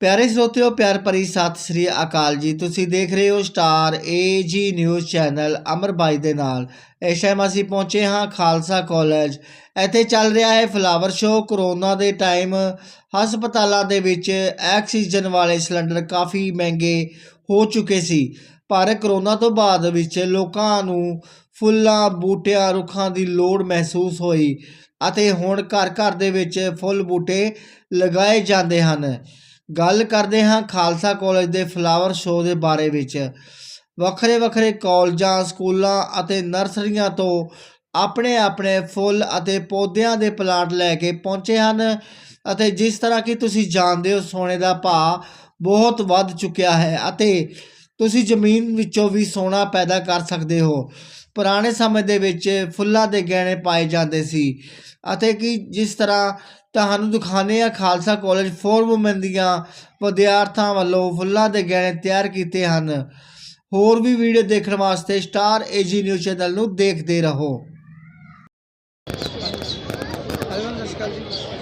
ਪਿਆਰੇ ਸਰੋਤਿਓ ਪਿਆਰ ਭਰੀ ਸਤਿ ਸ੍ਰੀ ਅਕਾਲ ਜੀ। ਤੁਸੀਂ ਦੇਖ ਰਹੇ ਹੋ Star AG news channel Amar ਬਾਈ ਦੇ ਨਾਲ। ਇਸ ਟਾਈਮ ਅਸੀਂ ਪਹੁੰਚੇ ਹਾਂ ਖਾਲਸਾ ਕਾਲਜ। ਇੱਥੇ ਚੱਲ ਰਿਹਾ ਹੈ ਫਲਾਵਰ ਸ਼ੋਅ ਕਰੋਨਾ ਦੇ ਟਾਈਮ ਹਸਪਤਾਲਾਂ ਦੇ ਵਿੱਚ ਆਕਸੀਜਨ ਵਾਲੇ ਸਿਲੰਡਰ ਕਾਫੀ ਮਹਿੰਗੇ ਹੋ ਚੁੱਕੇ ਸੀ। ਪਰ ਕਰੋਨਾ ਤੋਂ ਬਾਅਦ ਵਿੱਚ ਲੋਕਾਂ ਨੂੰ ਫੁੱਲਾਂ, ਬੂਟਿਆਂ, ਰੁੱਖਾਂ ਦੀ ਲੋੜ ਮਹਿਸੂਸ ਹੋਈ ਅਤੇ ਹੁਣ ਘਰ ਘਰ ਦੇ ਵਿੱਚ ਫੁੱਲ ਬੂਟੇ ਲਗਾਏ ਜਾਂਦੇ ਹਨ। ਗੱਲ ਕਰਦੇ ਹਾਂ ਖਾਲਸਾ ਕਾਲਜ ਦੇ ਫਲਾਵਰ ਸ਼ੋਅ ਦੇ ਬਾਰੇ ਵਿੱਚ। ਵੱਖਰੇ ਵੱਖਰੇ ਕਾਲਜਾਂ, ਸਕੂਲਾਂ ਅਤੇ ਨਰਸਰੀਆਂ ਤੋਂ ਆਪਣੇ ਆਪਣੇ ਫੁੱਲ ਅਤੇ ਪੌਦਿਆਂ ਦੇ ਪਲਾਂਟ ਲੈ ਕੇ ਪਹੁੰਚੇ ਹਨ ਅਤੇ ਜਿਸ ਤਰ੍ਹਾਂ ਕਿ ਤੁਸੀਂ ਜਾਣਦੇ ਹੋ ਸੋਨੇ ਦਾ ਭਾਅ ਬਹੁਤ ਵੱਧ ਚੁੱਕਿਆ ਹੈ ਅਤੇ ਤੁਸੀਂ ਜ਼ਮੀਨ ਵਿੱਚੋਂ ਵੀ ਸੋਨਾ ਪੈਦਾ ਕਰ ਸਕਦੇ ਹੋ। ਪੁਰਾਣੇ ਸਮੇਂ ਦੇ ਵਿੱਚ ਫੁੱਲਾਂ ਦੇ ਗਹਿਣੇ ਪਾਏ ਜਾਂਦੇ ਸੀ ਅਤੇ ਕਿ ਜਿਸ ਤਰ੍ਹਾਂ ਤੁਹਾਨੂੰ ਦਿਖਾਣੇ ਆ ਖਾਲਸਾ ਕਾਲਜ ਫੋਰ ਔਮਨ ਦੀਆਂ ਵਿਦਿਆਰਥੀਆਂ ਵੱਲੋਂ ਫੁੱਲਾਂ ਦੇ ਗਹਿਣੇ ਤਿਆਰ ਕੀਤੇ ਹਨ। ਹੋਰ ਵੀ ਵੀਡੀਓ ਦੇਖਣ ਵਾਸਤੇ ਸਟਾਰ ਏਜੀ ਨਿਊਜ਼ ਚੈਨਲ ਨੂੰ ਦੇਖਦੇ ਰਹੋ।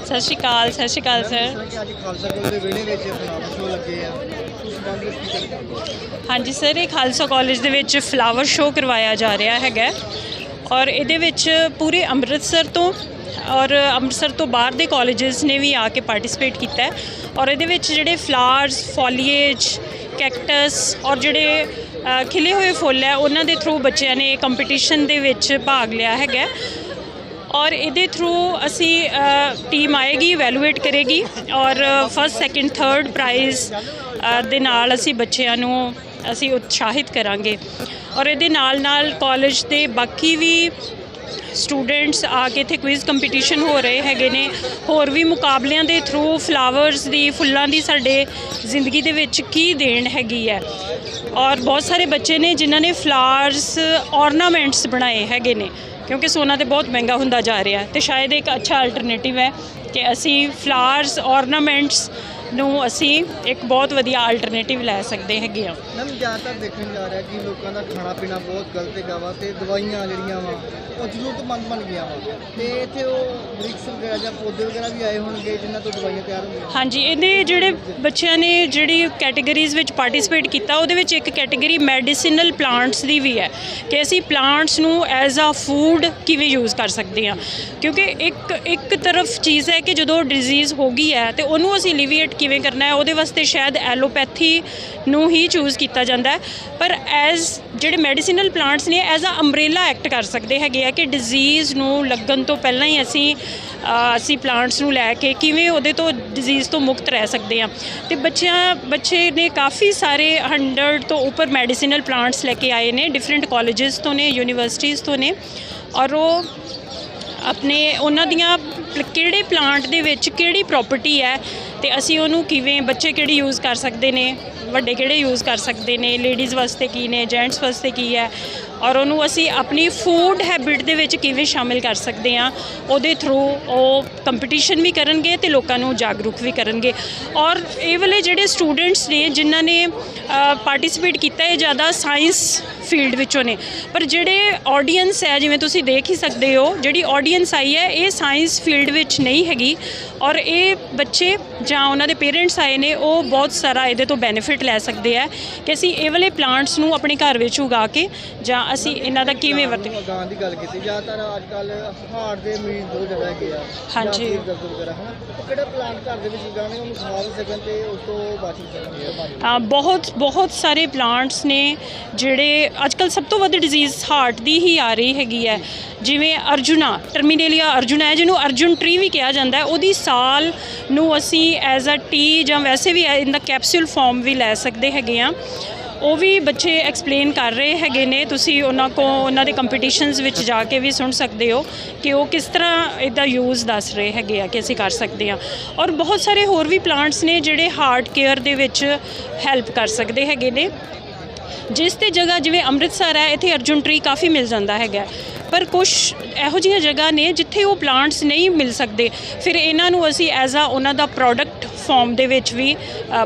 ਸਤਿ ਸ਼੍ਰੀ ਅਕਾਲ ਸਤਿ ਸ਼੍ਰੀ ਅਕਾਲ ਸਰ ਕਿ ਅੱਜ ਖਾਲਸਾ ਕਾਲਜ ਦੇ ਵਿਹੜੇ ਵਿੱਚ ਫਲਾਵਰ ਸ਼ੋਅ ਲੱਗੇ ਆ। ਉਸ ਸੰਬੰਧ ਵਿੱਚ ਕੀ ਕਰਨਾ ਹਾਂਜੀ ਸਰ ਇਹ ਖਾਲਸਾ ਕਾਲਜ ਦੇ ਵਿੱਚ ਫਲਾਵਰ ਸ਼ੋਅ ਕਰਵਾਇਆ ਜਾ ਰਿਹਾ ਹੈਗਾ ਔਰ ਇਹਦੇ ਵਿੱਚ ਪੂਰੇ ਅੰਮ੍ਰਿਤਸਰ ਤੋਂ ਔਰ ਅੰਮ੍ਰਿਤਸਰ ਤੋਂ ਬਾਹਰ ਦੇ ਕਾਲਜਸ ਨੇ ਵੀ ਆ ਕੇ ਪਾਰਟਿਸਿਪੇਟ ਕੀਤਾ ਔਰ ਇਹਦੇ ਵਿੱਚ ਜਿਹੜੇ ਫਲਾਵਰਸ ਫੋਲੀਏਜ ਕੈਕਟਸ ਔਰ ਜਿਹੜੇ ਖਿਲੇ ਹੋਏ ਫੁੱਲ ਹੈ, ਉਹਨਾਂ ਦੇ ਥਰੂ ਬੱਚਿਆਂ ਨੇ ਕੰਪੀਟੀਸ਼ਨ ਦੇ ਵਿੱਚ ਭਾਗ ਲਿਆ ਹੈਗਾ ਔਰ ਇਹਦੇ ਥਰੂ ਅਸੀਂ ਟੀਮ ਆਏਗੀ ਇਵੈਲੂਏਟ ਕਰੇਗੀ। ਔਰ ਫਸਟ ਸੈਕਿੰਡ ਥਰਡ ਪ੍ਰਾਈਜ਼ ਦੇ ਨਾਲ ਅਸੀਂ ਬੱਚਿਆਂ ਨੂੰ ਅਸੀਂ ਉਤਸ਼ਾਹਿਤ ਕਰਾਂਗੇ। ਔਰ ਇਹਦੇ ਨਾਲ ਨਾਲ ਕਾਲਜ ਦੇ ਬਾਕੀ ਵੀ ਸਟੂਡੈਂਟਸ ਆ ਕੇ ਇੱਥੇ ਕੁਇਜ਼ ਕੰਪੀਟੀਸ਼ਨ ਹੋ ਰਹੇ ਹੈਗੇ ਨੇ। ਹੋਰ ਵੀ ਮੁਕਾਬਲਿਆਂ ਦੇ ਥਰੂ ਫਲਾਵਰਸ ਦੀ, ਫੁੱਲਾਂ ਦੀ ਸਾਡੇ ਜ਼ਿੰਦਗੀ ਦੇ ਵਿੱਚ ਕੀ ਦੇਣ ਹੈਗੀ ਹੈ। ਔਰ ਬਹੁਤ ਸਾਰੇ ਬੱਚੇ ਨੇ ਜਿਨ੍ਹਾਂ ਨੇ ਫਲਾਵਰਸ ornaments ਬਣਾਏ ਹੈਗੇ ਨੇ, ਕਿਉਂਕਿ ਸੋਨਾ ਤੇ ਬਹੁਤ ਮਹਿੰਗਾ ਹੁੰਦਾ ਜਾ ਰਿਹਾ ਹੈ। ਤੇ ਸ਼ਾਇਦ ਇੱਕ ਅੱਛਾ ਅਲਟਰਨੇਟਿਵ ਹੈ ਕਿ ਅਸੀਂ ਫਲਾਵਰਸ ornaments ਨੂੰ ਅਸੀਂ ਇੱਕ ਬਹੁਤ ਵਧੀਆ ਅਲਟਰਨੇਟਿਵ ਲੈ ਸਕਦੇ ਹੈਗੇ ਆ। ਮੈਮ ਜ਼ਿਆਦਾਤਰ ਦੇਖਣ ਜਾ ਰਿਹਾ ਕਿ ਲੋਕਾਂ ਦਾ ਖਾਣਾ ਪੀਣਾ ਬਹੁਤ ਗਲਤ ਹੈਗਾ ਵਾ ਤੇ ਦਵਾਈਆਂ ਜਿਹੜੀਆਂ ਵਾ ਉਹ ਜ਼ਰੂਰਤਮੰਦ ਬਣ ਗਈਆਂ ਵਾ। ਤੇ ਇੱਥੇ ਉਹ ਬ੍ਰਿਕਸ ਵਗੈਰਾ ਜਾਂ ਪੌਦੇ ਵਗੈਰਾ ਵੀ ਆਏ ਹੋਣਗੇ ਜਿਨ੍ਹਾਂ ਤੋਂ ਦਵਾਈਆਂ ਤਿਆਰ ਹੁੰਦੀਆਂ। ਹਾਂਜੀ ਇਹਦੇ ਜਿਹੜੇ ਬੱਚਿਆਂ ਨੇ ਜਿਹੜੀ ਕੈਟਾਗਰੀਜ਼ ਵਿੱਚ ਪਾਰਟਿਸਿਪੇਟ ਕੀਤਾ ਉਹਦੇ ਵਿੱਚ ਇੱਕ ਕੈਟਾਗਰੀ ਮੈਡੀਸਿਨਲ ਪਲਾਂਟਸ ਦੀ ਵੀ ਹੈ ਕਿ ਅਸੀਂ ਪਲਾਂਟਸ ਨੂੰ ਐਜ਼ ਅ ਫੂਡ ਕਿਵੇਂ ਯੂਜ਼ ਕਰ ਸਕਦੇ ਹਾਂ। ਕਿਉਂਕਿ ਇੱਕ ਇੱਕ ਤਰਫ ਚੀਜ਼ ਹੈ ਕਿ ਜਦੋਂ ਡਿਜ਼ੀਜ਼ ਹੋ ਗਈ ਹੈ ਤੇ ਉਹਨੂੰ ਅਸੀਂ ਲਿਵੀਏਟ ਕਿਵੇਂ ਕਰਨਾ ਹੈ, ਉਹਦੇ ਵਾਸਤੇ ਸ਼ਾਇਦ ਐਲੋਪੈਥੀ ਨੂੰ ਹੀ ਚੂਜ਼ ਕੀਤਾ ਜਾਂਦਾ ਹੈ। ਪਰ ਐਜ਼ ਜਿਹੜੇ ਮੈਡੀਸਿਨਲ ਪਲਾਂਟਸ ਨੇ ਐਜ਼ ਅ ਅੰਬ੍ਰੇਲਾ ਐਕਟ ਕਰ ਸਕਦੇ ਹੈਗੇ ਆ ਕਿ ਡਿਜ਼ੀਜ਼ ਨੂੰ ਲੱਗਣ ਤੋਂ ਪਹਿਲਾਂ ਹੀ ਅਸੀਂ ਅਸੀਂ ਪਲਾਂਟਸ ਨੂੰ ਲੈ ਕੇ ਕਿਵੇਂ ਉਹਦੇ ਤੋਂ ਡਿਜ਼ੀਜ਼ ਤੋਂ ਮੁਕਤ ਰਹਿ ਸਕਦੇ ਹਾਂ। ਤੇ ਬੱਚਿਆਂ, ਬੱਚੇ ਨੇ ਕਾਫੀ ਸਾਰੇ 100 ਤੋਂ ਉੱਪਰ ਮੈਡੀਸਿਨਲ ਪਲਾਂਟਸ ਲੈ ਕੇ ਆਏ ਨੇ ਡਿਫਰੈਂਟ ਕਾਲਜਸ ਤੋਂ ਨੇ ਯੂਨੀਵਰਸਿਟੀਜ਼ ਤੋਂ ਨੇ। ਔਰ ਉਹ ਆਪਣੇ, ਉਹਨਾਂ ਦੀਆਂ ਕਿਹੜੇ ਪਲਾਂਟ ਦੇ ਵਿੱਚ ਕਿਹੜੀ ਪ੍ਰਾਪਰਟੀ ਹੈ ਤੇ ਅਸੀਂ ਉਹਨੂੰ ਕਿਵੇਂ, ਬੱਚੇ ਕਿਹੜੀ ਯੂਜ਼ ਕਰ ਸਕਦੇ ਨੇ, ਵੱਡੇ ਕਿਹੜੇ ਯੂਜ਼ ਕਰ ਸਕਦੇ ਨੇ ਲੇਡੀਜ਼ ਵਾਸਤੇ ਕੀ ਨੇ ਜੈਂਟਸ ਵਾਸਤੇ ਕੀ ਹੈ, ਔਰ ਉਹਨੂੰ ਅਸੀਂ ਆਪਣੀ ਫੂਡ ਹੈਬਿਟ ਦੇ ਵਿੱਚ ਕਿਵੇਂ ਸ਼ਾਮਿਲ ਕਰ ਸਕਦੇ ਹਾਂ, ਉਹਦੇ ਥਰੂ ਉਹ ਕੰਪੀਟੀਸ਼ਨ ਵੀ ਕਰਨਗੇ ਤੇ ਲੋਕਾਂ ਨੂੰ ਜਾਗਰੂਕ ਵੀ ਕਰਨਗੇ। ਔਰ ਇਹ ਵਾਲੇ ਜਿਹੜੇ ਸਟੂਡੈਂਟਸ ਨੇ ਜਿਨ੍ਹਾਂ ਨੇ ਪਾਰਟਿਸਿਪੇਟ ਕੀਤਾ ਇਹ ਜ਼ਿਆਦਾ ਸਾਇੰਸ ਫੀਲਡ ਵਿੱਚੋਂ ਨੇ। ਪਰ ਜਿਹੜੇ ਆਡੀਅנס ਹੈ ਜਿਵੇਂ ਤੁਸੀਂ ਦੇਖ ਹੀ ਸਕਦੇ ਹੋ ਜਿਹੜੀ ਆਡੀਅנס ਆਈ ਹੈ ਇਹ ਸਾਇੰਸ ਫੀਲਡ ਵਿੱਚ ਨਹੀਂ ਹੈਗੀ। ਔਰ ਇਹ ਬੱਚੇ ਜਾਂ ਉਹਨਾਂ ਦੇ ਪੇਰੈਂਟਸ ਆਏ ਨੇ ਉਹ ਬਹੁਤ ਸਾਰਾ ਇਹਦੇ ਤੋਂ ਬੈਨੀਫਿਟ ਲੈ ਸਕਦੇ ਆ ਕਿ ਅਸੀਂ ਇਹ ਵਾਲੇ ਪਲਾਂਟਸ ਨੂੰ ਆਪਣੇ ਘਰ ਵਿੱਚ ਉਗਾ ਕੇ ਜਾਂ ਅਸੀਂ ਇਹਨਾਂ ਦਾ ਕਿਵੇਂ ਵਰਤੋਂ ਗਾਂ ਦੀ ਗੱਲ ਕੀਤੀ ਜ਼ਿਆਦਾਤਰ ਅੱਜ ਕੱਲ ਹਾਰਟ ਦੇ ਮਰੀਜ਼ ਬਹੁਤ ਜ਼ਿਆਦਾ ਹੈਗੇ ਆ। ਜਾਂ। ਸਿਰ ਦਰਦ ਵਗੈਰਾ ਹਨਾ? ਉਹ ਕਿਹੜਾ ਪਲਾਂਟ ਘਰ ਦੇ ਵਿੱਚ ਉਗਾਉਣੇ ਉਹਨੂੰ ਖਾ ਵੀ ਸਕਣ ਤੇ ਉਸ ਤੋਂ ਬਚ ਵੀ ਸਕਣ ਬਿਮਾਰੀ ਅ, ਬਹੁਤ ਬਹੁਤ ਸਾਰੇ ਪਲਾਂਟਸ ਨੇ ਜਿਹੜੇ ਅੱਜਕੱਲ ਸਭ ਤੋਂ ਵੱਧ ਡਿਜ਼ੀਜ਼ ਹਾਰਟ ਦੀ ਹੀ ਆ ਰਹੀ ਹੈਗੀ ਹੈ। ਜਿਵੇਂ ਅਰਜੁਨਾ ਟਰਮੀਨੇਲੀਆ ਅਰਜੁਨਾ ਹੈ ਜਿਹਨੂੰ ਅਰਜੁਨ ਟਰੀ ਵੀ ਕਿਹਾ ਜਾਂਦਾ ਹੈ। ਉਹਦੀ ਸਾਲ ਨੂੰ ਅਸੀਂ ਐਜ਼ ਅ ਟੀ ਜਾਂ ਵੈਸੇ ਵੀ ਇਨ ਦਾ ਕੈਪਸੂਲ ਫਾਰਮ ਵੀ ਲੈ ਸਕਦੇ ਹੈਗੇ ਆ ਉਹ ਵੀ ਬੱਚੇ ਐਕਸਪਲੇਨ ਕਰ ਰਹੇ ਹੈਗੇ ਨੇ। ਤੁਸੀਂ ਉਹਨਾਂ ਕੋ ਉਹਨਾਂ ਦੇ ਕੰਪੀਟੀਸ਼ਨਸ ਵਿੱਚ ਜਾ ਕੇ ਵੀ ਸੁਣ ਸਕਦੇ ਹੋ ਕਿ ਉਹ ਕਿਸ ਤਰ੍ਹਾਂ ਇਹਦਾ ਯੂਜ਼ ਦੱਸ ਰਹੇ ਹੈਗੇ ਆ ਕਿ ਅਸੀਂ ਕਰ ਸਕਦੇ ਆ ਔਰ ਬਹੁਤ ਸਾਰੇ ਹੋਰ ਵੀ ਪਲਾਂਟਸ ਨੇ ਜਿਹੜੇ ਹਾਰਟ ਕੇਅਰ ਦੇ ਵਿੱਚ ਹੈਲਪ ਕਰ ਸਕਦੇ ਹੈਗੇ ਨੇ। ਜਿਸ ਤੇ ਜਗ੍ਹਾ ਜਿਵੇਂ ਅੰਮ੍ਰਿਤਸਰ ਹੈ, ਇੱਥੇ ਅਰਜੁਨ ਟਰੀ ਕਾਫੀ ਮਿਲ ਜਾਂਦਾ ਹੈਗਾ ਪਰ ਕੁਝ ਇਹੋ ਜਿਹੀਆਂ ਜਗ੍ਹਾ ਨੇ ਜਿੱਥੇ ਉਹ ਪਲਾਂਟਸ ਨਹੀਂ ਮਿਲ ਸਕਦੇ। ਫਿਰ ਇਹਨਾਂ ਨੂੰ ਅਸੀਂ ਐਜ਼ ਆ ਉਹਨਾਂ ਦਾ ਪ੍ਰੋਡਕਟ ਫਾਰਮ ਦੇ ਵਿੱਚ ਵੀ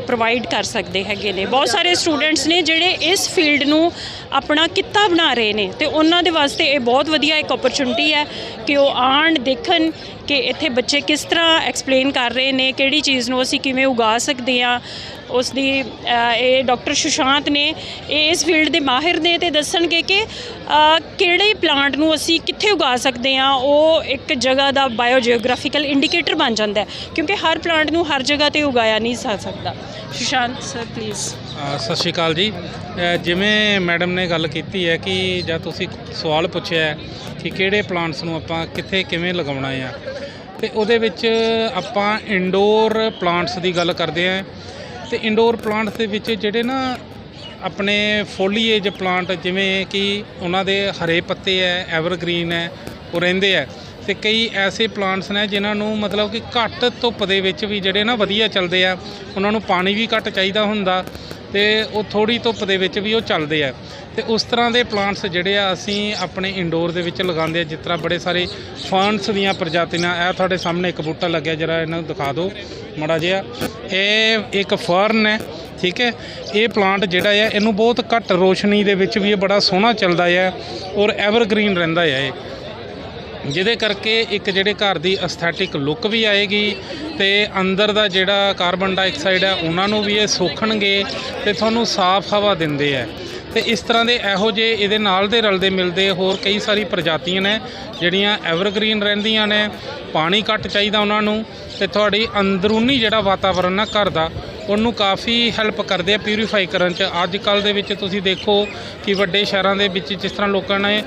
ਪ੍ਰੋਵਾਈਡ ਕਰ ਸਕਦੇ ਹੈਗੇ ਨੇ। ਬਹੁਤ ਸਾਰੇ ਸਟੂਡੈਂਟਸ ਨੇ ਜਿਹੜੇ ਇਸ ਫੀਲਡ ਨੂੰ ਆਪਣਾ ਕਿੱਤਾ ਬਣਾ ਰਹੇ ਨੇ ਤੇ ਉਹਨਾਂ ਦੇ ਵਾਸਤੇ ਇਹ ਬਹੁਤ ਵਧੀਆ ਇੱਕ ਓਪਰਚੁਨਿਟੀ ਹੈ ਕਿ ਉਹ ਆਣ, ਦੇਖਣ ਕਿ ਇੱਥੇ ਬੱਚੇ ਕਿਸ ਤਰ੍ਹਾਂ ਐਕਸਪਲੇਨ ਕਰ ਰਹੇ ਨੇ, ਕਿਹੜੀ ਚੀਜ਼ ਨੂੰ ਅਸੀਂ ਕਿਵੇਂ ਉਗਾ ਸਕਦੇ ਹਾਂ। ਉਸ ਦੀ ਇਹ ਡਾਕਟਰ ਸੁਸ਼ਾਂਤ ਨੇ ਇਹ ਇਸ ਫੀਲਡ ਦੇ ਮਾਹਿਰ ਨੇ ਤੇ ਦੱਸਣਗੇ ਕਿ ਕਿਹੜੇ ਪਲਾਂਟ ਨੂੰ ਅਸੀਂ ਕਿੱਥੇ ਉਗਾ ਸਕਦੇ ਹਾਂ, ਉਹ ਇੱਕ ਜਗ੍ਹਾ ਦਾ ਬਾਇਓਜੀਓਗ੍ਰਾਫੀਕਲ ਇੰਡੀਕੇਟਰ ਬਣ ਜਾਂਦਾ ਹੈ, ਕਿਉਂਕਿ ਹਰ ਪਲਾਂਟ ਨੂੰ ਹਰ ਜਗ੍ਹਾ ਤੇ ਉਗਾਇਆ ਨਹੀਂ ਜਾ ਸਕਦਾ। ਸੁਸ਼ਾਂਤ ਸਰ ਪਲੀਜ਼ ਸਤਿ ਸ਼੍ਰੀ ਅਕਾਲ ਜੀ। ਜਿਵੇਂ ਮੈਡਮ ਨੇ ਗੱਲ ਕੀਤੀ ਹੈ ਕਿ ਜਾਂ ਤੁਸੀਂ ਸਵਾਲ ਪੁੱਛਿਆ ਕਿ ਕਿਹੜੇ ਪਲਾਂਟਸ ਨੂੰ ਆਪਾਂ ਕਿੱਥੇ ਕਿਵੇਂ ਲਗਾਉਣਾ ਆ, ਤੇ ਉਹਦੇ ਵਿੱਚ ਆਪਾਂ ਇਨਡੋਰ ਪਲਾਂਟਸ ਦੀ ਗੱਲ ਕਰਦੇ ਹਾਂ। ਤੇ ਇਨਡੋਰ ਪਲਾਂਟਸ ਦੇ ਵਿੱਚ ਜਿਹੜੇ ਨਾ ਆਪਣੇ ਫੋਲੀਏਜ ਪਲਾਂਟ ਜਿਵੇਂ ਕਿ ਉਹਨਾਂ ਦੇ ਹਰੇ ਪੱਤੇ ਹੈ ਐਵਰਗ੍ਰੀਨ ਹੈ ਉਹ ਰਹਿੰਦੇ ਹੈ ਤੇ ਕਈ ਐਸੇ ਪਲਾਂਟਸ ਨੇ ਜਿਨ੍ਹਾਂ ਨੂੰ ਮਤਲਬ ਕਿ ਘੱਟ ਧੁੱਪ ਦੇ ਵਿੱਚ ਵੀ ਜਿਹੜੇ ਨਾ ਵਧੀਆ ਚੱਲਦੇ ਆ, ਉਹਨਾਂ ਨੂੰ ਪਾਣੀ ਵੀ ਘੱਟ ਚਾਹੀਦਾ ਹੁੰਦਾ। ਤੇ ਉਹ ਥੋੜੀ ਧੁੱਪ ਦੇ ਵਿੱਚ ਵੀ ਉਹ ਚੱਲਦੇ ਆ। ਤੇ ਉਸ ਤਰ੍ਹਾਂ ਦੇ ਪਲਾਂਟਸ ਜਿਹੜੇ ਆ, ਅਸੀਂ ਆਪਣੇ ਇੰਡੋਰ ਦੇ ਵਿੱਚ ਲਗਾਉਂਦੇ ਆ, ਜਿਸ ਤਰ੍ਹਾਂ ਬੜੇ ਸਾਰੇ ਫਰਨਸ ਦੀਆਂ ਪ੍ਰਜਾਤੀਆਂ, ਇਹ ਤੁਹਾਡੇ ਸਾਹਮਣੇ ਇੱਕ ਬੂਟਾ ਲੱਗਿਆ, ਜਰਾ ਇਹਨਾਂ ਨੂੰ ਦਿਖਾ ਦਿਓ ਮੜਾ ਜਿਹਾ। ਇਹ ਇੱਕ ਫਰਨ ਹੈ, ਠੀਕ ਹੈ? ਇਹ ਪਲਾਂਟ ਜਿਹੜਾ ਹੈ ਇਹਨੂੰ ਬਹੁਤ ਘੱਟ ਰੋਸ਼ਨੀ ਦੇ ਵਿੱਚ ਵੀ ਇਹ ਬੜਾ ਸੋਹਣਾ ਚੱਲਦਾ ਹੈ ਔਰ ਐਵਰਗ੍ਰੀਨ ਰਹਿੰਦਾ ਹੈ ਇਹ। ਜਿਹਦੇ ਕਰਕੇ ਇੱਕ ਜਿਹੜੇ ਘਰ ਦੀ ਐਸਥੈਟਿਕ ਲੁੱਕ ਵੀ ਆਏਗੀ ਤੇ ਅੰਦਰ ਦਾ ਜਿਹੜਾ ਕਾਰਬਨ ਡਾਈਆਕਸਾਈਡ ਹੈ, ਉਹਨਾਂ ਨੂੰ ਵੀ ਇਹ ਸੋਖਣਗੇ ਤੇ ਤੁਹਾਨੂੰ ਸਾਫ਼ ਹਵਾ ਦਿੰਦੇ ਆ। ਤੇ ਇਸ ਤਰ੍ਹਾਂ ਦੇ ਇਹੋ ਜਿਹੇ ਇਹਦੇ ਨਾਲ ਦੇ ਰਲਦੇ ਮਿਲਦੇ ਹੋਰ ਕਈ ਸਾਰੀ ਪ੍ਰਜਾਤੀਆਂ ਨੇ, ਜਿਹੜੀਆਂ ਐਵਰਗ੍ਰੀਨ ਰਹਿੰਦੀਆਂ ਨੇ, ਪਾਣੀ ਘੱਟ ਚਾਹੀਦਾ ਉਹਨਾਂ ਨੂੰ ਤੇ ਤੁਹਾਡੀ ਅੰਦਰੂਨੀ ਜਿਹੜਾ ਵਾਤਾਵਰਨ ਨਾ ਘਰ ਦਾ ਉਹਨੂੰ ਕਾਫੀ ਹੈਲਪ ਕਰਦੇ ਆ ਪਿਊਰੀਫਾਈ ਕਰਨ ਚ। ਅੱਜ ਕੱਲ ਦੇ ਵਿੱਚ ਤੁਸੀਂ ਦੇਖੋ ਕਿ ਵੱਡੇ ਸ਼ਹਿਰਾਂ ਦੇ ਵਿੱਚ ਜਿਸ ਤਰ੍ਹਾਂ ਲੋਕਾਂ ਨੇ